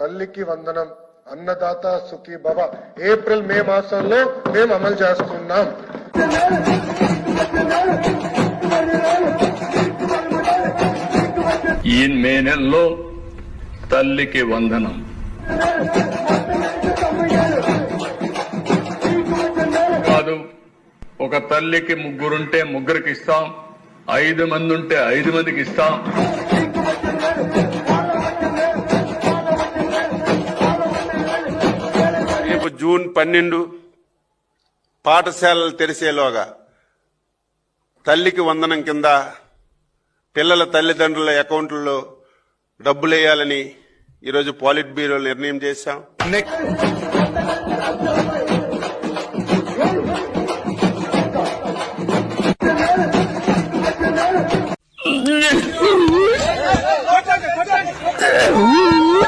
తల్లికి వందనం అన్నదాత సుఖీ భవ. ఏప్రిల్ మే మాసంలో మేము అమలు చేస్తున్నాం. ఈ మే నెలలో తల్లికి వందనం. కాదు ఒక తల్లికి ముగ్గురుంటే ముగ్గురికి ఇస్తాం ఐదు మంది ఉంటే ఐదు మందికి ఇస్తాం. జూన్ పన్నెండు పాఠశాలలు తెరిసేలోగా తల్లికి వందనం కింద పిల్లల తల్లిదండ్రుల అకౌంట్లలో డబ్బులేయాలని ఈరోజు పాలిట్ బ్యూరో నిర్ణయం చేశాం.